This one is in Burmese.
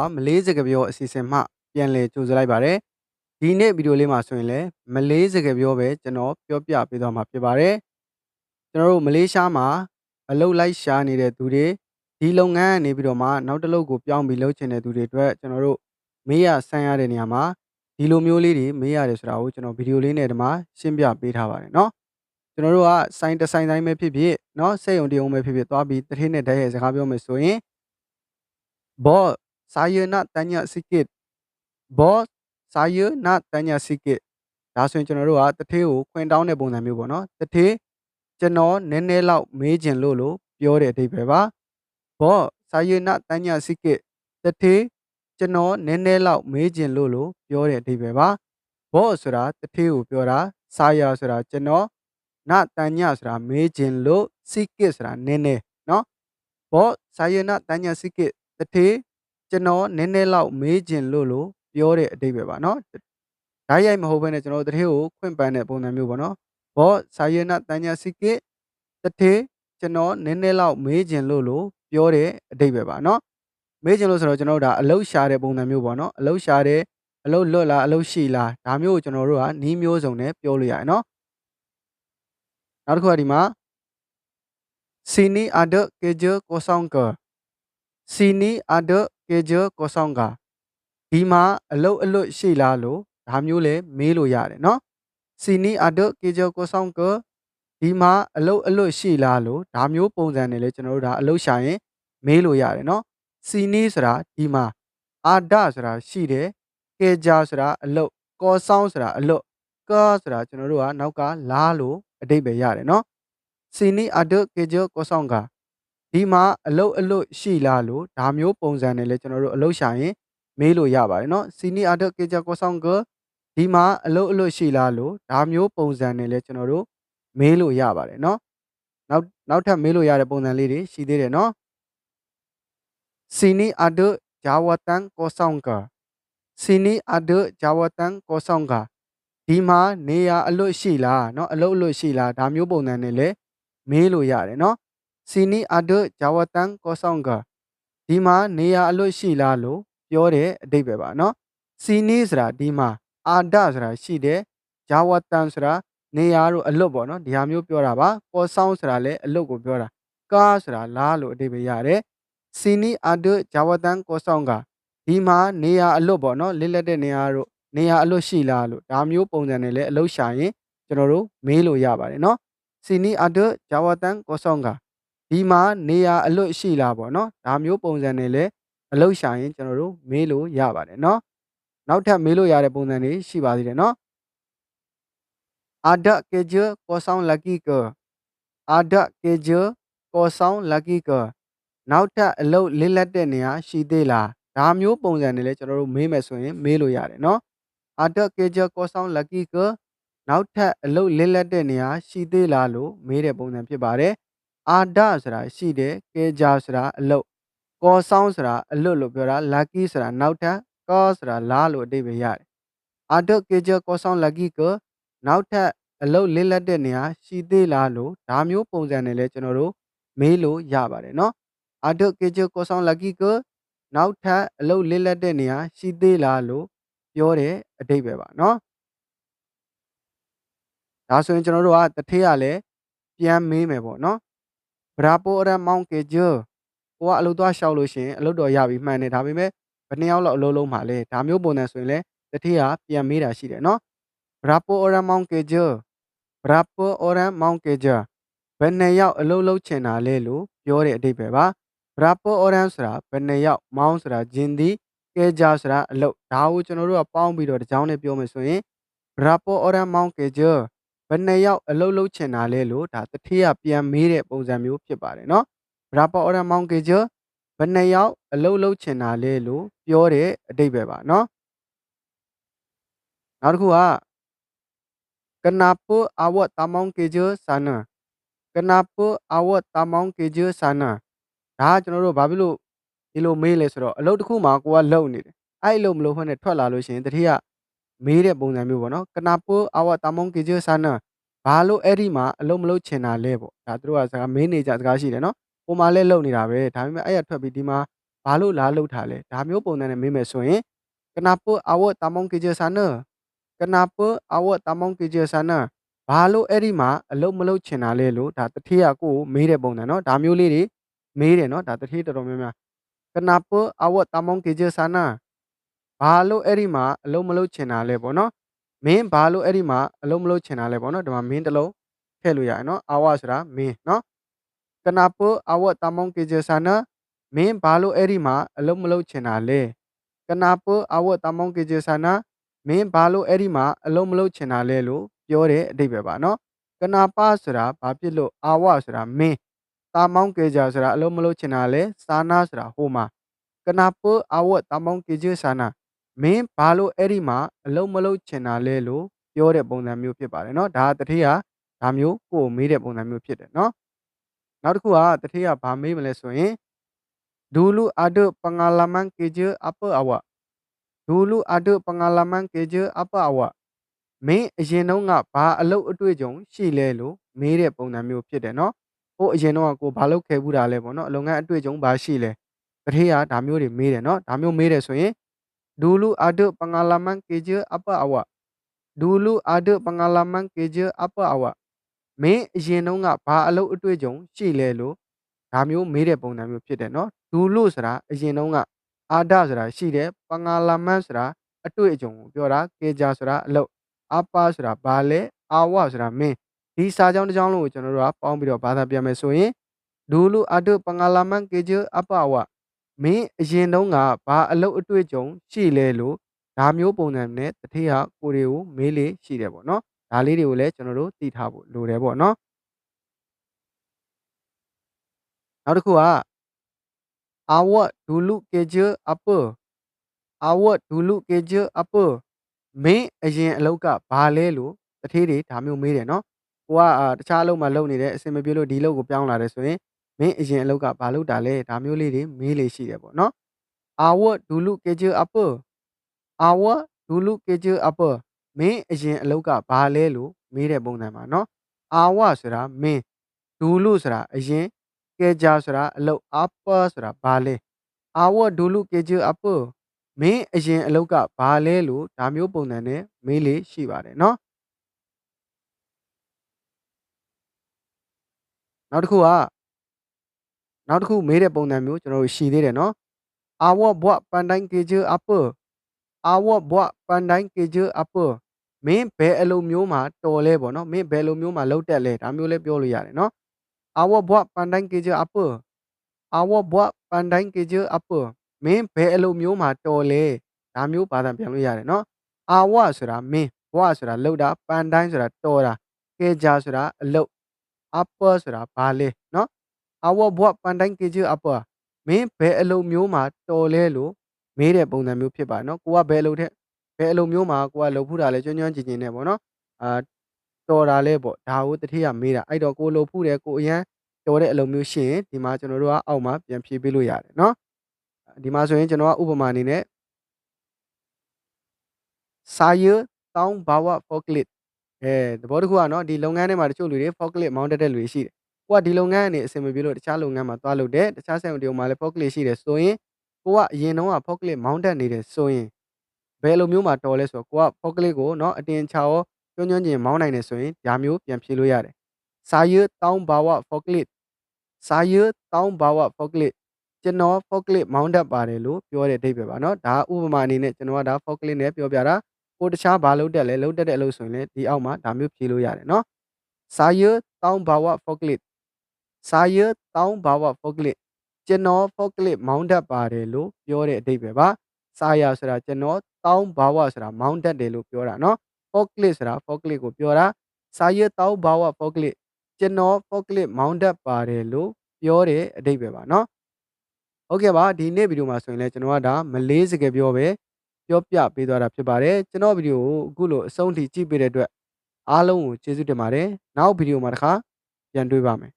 ပါမလေးစကားပြောအစီအစဉ်မှပြန်လည်ကြိုဆိုလိုက်ပါရစေ။ဒီနေ့ဗီဒီယိုလေးမှာဆိုရင်လည်းမလေးစကားပြောပဲကျွန်တော်ပြောပြပေးသွားမှာဖြစ်ပါတယ်။ကျွန်တော်တို့မလေးရှားမှာအလုပ်လိုက်ရှာနေတဲ့သူတွေဒီလုပ်ငန်းကနေပြီးတော့မှနောက်တစ်လုပ်ကိုပြောင်းပြီးလုပ်ချင်တဲ့သူတွေအတွက်ကျွန်တော်တို့မေးရဆန်းရတဲ့နေရာမှာဒီလိုမျိုးလေးတွေမေးရတယ်ဆိုတာကိုကျွန်တော်ဗီဒီယိုလေးနဲ့ဒီမှာရှင်းပြပေးထားပါတယ်နော်ကျွန်တော်တို့ကဆိုင်တဆိုင်တိုင်းပဲဖြစ်ဖြစ်နော်စက်ယုံတယုံပဲဖြစ်ဖြစ်သွားပြီးတထင်းနဲ့ဓာတ်ရဲ့စကားပြောမယ်ဆိုရင် boss saya nak tanya sikit boss saya nak tanya sikit ဒါဆိုရင်ကျွန်တော်တို့ကတထေးကိုခွင်တောင်းတဲ့ပုံစံမျိုးပေါ့နော်တထေးကျွန်တော်နည်းနည်းလောက်မေးချင်လို့လို့ပြောတဲ့အဓိပ္ပာယ်ပါဘော့စာယေနတညာစိကတထေးကျွန်တော်နည်းနည်းလောက်မေးချင်လို့လို့ပြောတဲ့အဓိပ္ပာယ်ပါဘော့ဆိုတာတထေးကိုပြောတာစာယာဆိုတာကျွန်တော်နတညာဆိုတာမေးချင်လို့စိကဆိုတာနည်းနည်းနော်ဘော့စာယေနတညာစိကတထေး ကျွန်တော်နည်းနည်းလောက်မေးချင်လို့လို့ပြောတဲ့အဓိပ္ပာယ်ပါเนาะဓာတ်ရိုက်မဟုတ်ဘဲနဲ့ကျွန်တော်တို့တထေးကိုခွင့်ပန်းတဲ့ပုံစံမျိုးပေါ့နော် Boss, saya nak tanya sikit. တထေးကျွန်တော်နည်းနည်းလောက်မေးချင်လို့လို့ပြောတဲ့အဓိပ္ပာယ်ပါเนาะမေးချင်လို့ဆိုတော့ကျွန်တော်တို့ဒါအလုတ်ရှာတဲ့ပုံစံမျိုးပေါ့နော်အလုတ်ရှာတဲ့အလုတ်လွတ်လားအလုတ်ရှိလားဒါမျိုးကိုကျွန်တော်တို့ကနီးမျိုးစုံနဲ့ပြောလို့ရတယ်เนาะနောက်တစ်ခုကဒီမှာ sini ada kerja kosong ke sini ada စီနီအဒကေဂျကိုဆောင်ကဒီမှာအလုတ်အလွတ်ရှိလားလို့ဒါမျိုးလဲမေးလို့ရတယ်နော်စီနီအဒကေဂျကိုဆောင်ကဒီမှာအလုတ်အလွတ်ရှိလားလို့ဒါမျိုးပုံစံနဲ့လဲကျွန်တော်တို့ဒါအလုတ်ရှာရင်မေးလို့ရတယ်နော်စီနီဆိုတာဒီမှာအာဒဆိုတာရှိတယ်ကေဂျာဆိုတာအလုတ်ကောဆောင်ဆိုတာအလွတ်ကာဆိုတာကျွန်တော်တို့ကနောက်ကလားလို့အတိတ်ပဲရတယ်နော်စီနီအဒကေဂျကိုဆောင်က ဒီမှာအလုတ်အလွတ်ရှိလားလို့ဒါမျိုးပုံစံနဲ့လဲကျွန်တော်တို့အလုတ်ရှာရင်မေးလို့ရပါတယ်เนาะ sini ada kerja kosong ke ဒီမှာအလုတ်အလွတ်ရှိလားလို့ဒါမျိုးပုံစံနဲ့လဲကျွန်တော်တို့မေးလို့ရပါတယ်เนาะနောက်နောက်ထပ်မေးလို့ရတဲ့ပုံစံလေးတွေရှိသေးတယ်เนาะ sini ada jawatan kosong ke sini ada jawatan kosong ke ဒီမှာနေရာအလွတ်ရှိလားเนาะအလုတ်အလွတ်ရှိလားဒါမျိုးပုံစံနဲ့လဲမေးလို့ရတယ်เนาะ စီနီအဒဂျာဝတန်ကောဆောင်ကဒီမှာနေရာအလို့ရှိလားလို့ပြောတဲ့အဓိပ္ပာယ်ပါနော်စီနီဆိုတာဒီမှာအာဒဆိုတာရှိတယ်ဂျာဝတန်ဆိုတာနေရာတို့အလွတ်ပေါ့နော်ဒီဟာမျိုးပြောတာပါကောဆောင်ဆိုတာလည်းအလွတ်ကိုပြောတာကာဆိုတာလားလို့အဓိပ္ပာယ်ရတယ်စီနီအဒဂျာဝတန်ကောဆောင်ကဒီမှာနေရာအလွတ်ပေါ့နော်လစ်လက်တဲ့နေရာတို့နေရာအလွတ်ရှိလားလို့ဒါမျိုးပုံစံနဲ့လည်းအလွတ်ရှာရင်ကျွန်တော်တို့မေးလို့ရပါတယ်နော်စီနီအဒဂျာဝတန်ကောဆောင်က ဒီမှာနေရာအလွတ်ရှိလားပေါ့နော်ဒါမျိုးပုံစံနဲ့လည်းအလုပ်ရှာရင်ကျွန်တော်တို့မေးလို့ရပါတယ်เนาะနောက်ထပ်မေးလို့ရတဲ့ပုံစံတွေရှိပါသေးတယ်เนาะ ada kerja kosong lagi ke ada kerja kosong lagi ke နောက်ထပ်အလုပ်လစ်လက်တဲ့နေရာရှိသေးလားဒါမျိုးပုံစံနဲ့လည်းကျွန်တော်တို့မေးမယ်ဆိုရင်မေးလို့ရတယ်เนาะ ada kerja kosong lagi ke နောက်ထပ်အလုပ်လစ်လက်တဲ့နေရာရှိသေးလားလို့မေးတဲ့ပုံစံဖြစ်ပါတယ် ada ဆိုတာရှိတယ် kerja ဆိုတာအလုပ် kosong ဆိုတာအလွတ်လို့ပြောတာ lucky ဆိုတာနောက်ထပ် ka ဆိုတာလားလို့အဓိပ္ပာယ်ရတယ် ada kerja kosong lagi ke နောက်ထပ်အလုပ်လစ်လက်တဲ့နေရာရှိသေးလားလို့ဒါမျိုးပုံစံနဲ့လည်းကျွန်တော်တို့မေးလို့ရပါတယ်เนาะ ada kerja kosong lagi ke နောက်ထပ်အလုပ်လစ်လက်တဲ့နေရာရှိသေးလားလို့ပြောတဲ့အဓိပ္ပာယ်ပါเนาะဒါဆိုရင်ကျွန်တော်တို့ကတထေးရလဲပြန်မေးမယ်ပေါ့เนาะ ရာပိုအရမောင်ကေဂျေကိုကအလုပ်သွားလျှောက်လို့ရှိရင်အလုပ်တော်ရပြီမှန်တယ်ဒါပေမဲ့ဘယ်နှစ်ယောက်လောက်အလုပ်လုံးမှာလဲဒါမျိုးပုံစံဆိုရင်လည်းတတိယပြန်မေးတာရှိတယ်နော်ရာပိုအရမောင်ကေဂျေရာပိုအရမောင်ကေဂျေဘယ်နှစ်ယောက်အလုပ်လုပ်ချင်တာလဲလို့ပြောတဲ့အဓိပ္ပာယ်ပါရာပိုအရန်ဆိုတာဘယ်နှစ်ယောက်မောင်းဆိုတာဂျင်ဒီကေဂျာဆိုတာအလုပ်ဒါကိုကျွန်တော်တို့ကပေါင်းပြီးတော့ဒီကြောင်းနဲ့ပြောမယ်ဆိုရင်ရာပိုအရမောင်ကေဂျေ ဘယ်နှစ်ယောက်အလုပ်လုပ်ချင်တာလဲလို့ဒါတထေးကပြန်မေးတဲ့ပုံစံမျိုးဖြစ်ပါတယ်เนาะ Berapa orang mau kerja ဘယ်နှစ်ယောက်အလုပ်လုပ်ချင်တာလဲလို့ပြောတဲ့အဓိပ္ပာယ်ပါเนาะနောက်တစ်ခုက Kenapa awak tak mau kerja sana Kenapa awak tak mau kerja sana ဒါကကျွန်တော်တို့ဘာဖြစ်လို့ဒီလိုမေးလဲဆိုတော့အလုပ်တစ်ခုမှာကိုကလုံနေတယ်အဲ့အလုပ်မလုပ်ခွင့်နဲ့ထွက်လာလို့ရှိရင်တတိယ မေးတဲ့ပုံစံမျိုးပေါ့နော်ကနာပိုးအဝတာမုံကေဂျေဆာနာဘာလို့အဲ့ဒီမှာအလုံးမလုံးချင်တာလဲပေါ့ဒါသူတို့ကစကားမင်းနေကြစကားရှိတယ်နော်ပုံမှန်လဲလုံနေတာပဲဒါပေမဲ့အဲ့ရထွက်ပြီးဒီမှာဘာလို့လားလှုပ်တာလဲဒါမျိုးပုံစံနဲ့မေးမယ်ဆိုရင်ကနာပိုးအဝတာမုံကေဂျေဆာနာကနာပိုးအဝတာမုံကေဂျေဆာနာဘာလို့အဲ့ဒီမှာအလုံးမလုံးချင်တာလဲလို့ဒါတတိယကိုမေးတဲ့ပုံစံနော်ဒါမျိုးလေးတွေမေးတယ်နော်ဒါတတိယတော်တော်များများကနာပိုးအဝတာမုံကေဂျေဆာနာ ဘာလို့အဲ့ဒီမှာအလုပ်မလုပ်ချင်တာလဲပေါ့နော်မင်းဘာလို့အဲ့ဒီမှာအလုပ်မလုပ်ချင်တာလဲပေါ့နော်ဒီမှာမင်းတစ်လုံးထည့်လို့ရတယ်နော် awak ဆိုတာမင်းနော် kenapa awak tak mau kerja sana မင်းဘာလို့အဲ့ဒီမှာအလုပ်မလုပ်ချင်တာလဲ kenapa awak tak mau kerja sana မင်းဘာလို့အဲ့ဒီမှာအလုပ်မလုပ်ချင်တာလဲလို့ပြောတဲ့အဓိပ္ပာယ်ပါနော် kenapa ဆိုတာဘာဖြစ်လို့ awak ဆိုတာမင်း tak mau kerja ဆိုတာအလုပ်မလုပ်ချင်တာလဲ sana ဆိုတာဟိုမှာ kenapa awak tak mau kerja sana မင်း ဘာလို့အဲ့ဒီမှာအလုံးမလုံးချင်တာလဲလို့ပြောတဲ့ပုံစံမျိုးဖြစ်ပါတယ်เนาะဒါတတိယဒါမျိုးကိုမေးတဲ့ပုံစံမျိုးဖြစ်တယ်เนาะနောက်တစ်ခုကတတိယဘာမေးမလဲဆိုရင် dulu ada pengalaman kerja apa awak dulu ada pengalaman kerja apa awak မင်းအရင်တုန်းကဘာအလုပ်အတွေ့အကြုံရှိလဲလို့မေးတဲ့ပုံစံမျိုးဖြစ်တယ်เนาะဟိုအရင်တုန်းကကိုဘာလုပ်ခဲ့ဘူးတာလဲပေါ့เนาะအလုပ်ငန်းအတွေ့အကြုံဘာရှိလဲတတိယဒါမျိုးတွေမေးတယ်เนาะဒါမျိုးမေးတယ်ဆိုရင် Dulu ada pengalaman kerja apa awak? Dulu ada pengalaman kerja apa awak? မင်းအရင်တုန်းကဘာအလုပ်အတွေ့အကြုံရှိလဲလို့ဒါမျိုးမေးတဲ့ပုံစံမျိုးဖြစ်တယ်နော်ဒူလို့ဆိုတာအရင်တုန်းကအာဒဆိုတာရှိတယ်ပငါလာမန်ဆိုတာအတွေ့အကြုံကိုပြောတာကေဂျာဆိုတာအလုပ်အပါဆိုတာဘာလဲအာဝဆိုတာမင်းဒီစာကြောင်းတစ်ကြောင်းလုံးကိုကျွန်တော်တို့ကပေါင်းပြီးတော့ဘာသာပြန်မယ်ဆိုရင်ဒူလူအဒုပငါလာမန်ကေဂျာအပါဝ မင်းအရင်တုန်းကဘာအလုပ်အတွေ့အကြုံရှိလဲလို့ဒါမျိုးပုံစံနဲ့တတိယကိုတွေကိုမေးလေရှိတယ်ပေါ့နော်ဒါလေးတွေကိုလည်းကျွန်တော်တို့သိထားဖို့လိုတယ်ပေါ့နော်နောက်တစ်ခုက awak dulu kerja apa awak dulu kerja apa မင်းအရင်အလုပ်ကဘာလဲလို့တထေးတွေဒါမျိုးမေးတယ်နော်ကိုကအာတခြားအလုပ်မှာလုပ်နေတယ်အဆင်မပြေလို့ဒီအလုပ်ကိုပြောင်းလာတယ်ဆိုရင် မင်းအရင်အလုပ်ကဘာလုပ်တာလဲဒါမျိုးလေးတွေမေးလေရှိတယ်ပေါ့နော် awak dulu kerja apa awak dulu kerja apa မင်းအရင်အလုပ်ကဘာလဲလို့မေးတဲ့ပုံစံပါနော် awak ဆိုတာမင်း dulu ဆိုတာအရင် kerja ဆိုတာအလုပ် apa ဆိုတာဘာလဲ awak dulu kerja apa မင်းအရင်အလုပ်ကဘာလဲလို့ဒါမျိုးပုံစံနဲ့မေးလေရှိပါတယ်နော်နောက်တစ်ခုက နောက်တစ်ခုမေးတဲ့ပုံစံမျိုးကျွန်တော်တို့ရှိသေးတယ်နော် awak buat pandai kerja apa awak buat pandai kerja apa မင်းဘယ်အလုပ်မျိုးမှာတော်လဲပေါ့နော်မင်းဘယ်အလုပ်မျိုးမှာလောက်တက်လဲဒါမျိုးလည်းပြောလို့ရတယ်နော် awak buat pandai kerja apa awak buat pandai kerja apa မင်းဘယ်အလုပ်မျိုးမှာတော်လဲဒါမျိုးဘာသာပြန်လို့ရတယ်နော် awak ဆိုတာမင်း buat ဆိုတာလောက်တာ pandai ဆိုတာတော်တာ kerja ဆိုတာအလုပ် apa ဆိုတာဘာလဲနော် awak buat pandai kerja apa မင်းဘယ်အလုပ်မျိုးမှာတော်လဲလို့မေးတဲ့ပုံစံမျိုးဖြစ်ပါတယ်နော်ကိုကဘယ်အလုပ်တဲ့ဘယ်အလုပ်မျိုးမှာကိုကလုပ်ဖူးတာလဲကျွမ်းကျွမ်းကျင်ကျင်နဲ့ပေါ့နော်အာတော်တာလဲပေါ့ဒါကိုတတိယမေးတာအဲ့တော့ကိုလုပ်ဖူးတယ်ကိုအရန်တော်တဲ့အလုပ်မျိုးရှိရင်ဒီမှာကျွန်တော်တို့ကအောက်မှာပြန်ဖြေပေးလို့ရတယ်နော်ဒီမှာဆိုရင်ကျွန်တော်ကဥပမာအနေနဲ့ Saya tahu bawa forklift အဲသဘောတစ်ခုကနော်ဒီလုပ်ငန်းထဲမှာတချို့လူတွေ forklift မောင်းတတ်တဲ့လူတွေရှိတယ် ကိုကဒီလုပ်ငန်းကနေအဆင်မပြေလို့တခြားလုပ်ငန်းမှာသွားလုပ်တယ်တခြားစက်ရုံတရုံမှာလည်း forklift ရှိတယ်ဆိုရင်ကိုကအရင်တုန်းက forklift မောင်းတတ်နေတယ်ဆိုရင်ဘယ်လိုမျိုးမှာတော်လဲဆိုတော့ကိုက forklift ကိုနော်အတင်ချာရောကျွန်းကျွန်းကျင်မောင်းနိုင်တယ်ဆိုရင်ဒါမျိုးပြန်ဖြေလို့ရတယ် Saya tahu bawa forklift Saya tahu bawa forklift ကျွန်တော် forklift မောင်းတတ်ပါတယ်လို့ပြောတဲ့အဓိပ္ပာယ်ပါနော်ဒါဥပမာအနေနဲ့ကျွန်တော်ကဒါ forklift နဲ့ပြောပြတာကိုတခြားဘာလုပ်တက်လဲလုပ်တက်တဲ့အလုပ်ဆိုရင်လည်းဒီအောက်မှာဒါမျိုးဖြေလို့ရတယ်နော် Saya tahu bawa forklift Saya tahu bawa forklift ကျွန်တော် forklift မောင်းတတ်ပါတယ်လို့ပြောတဲ့အဓိပ္ပာယ်ပါ Saya ဆိုတာကျွန်တော် tahu bawa ဆိုတာမောင်းတတ်တယ်လို့ပြောတာနော် forklift ဆိုတာ forklift ကိုပြောတာ Saya tahu bawa forklift ကျွန်တော် forklift မောင်းတတ်ပါတယ်လို့ပြောတဲ့အဓိပ္ပာယ်ပါနော်ဟုတ်ကဲ့ပါဒီနေ့ဗီဒီယိုမှာဆိုရင်လည်းကျွန်တော်ကဒါမလေးစကားပြောပဲပြောပြပေးသွားတာဖြစ်ပါတယ်ကျွန်တော်ဗီဒီယိုကိုအခုလိုအဆုံးထိကြည့်ပေးတဲ့အတွက်အားလုံးကိုကျေးဇူးတင်ပါတယ်နောက်ဗီဒီယိုမှာတစ်ခါပြန်တွေ့ပါမယ်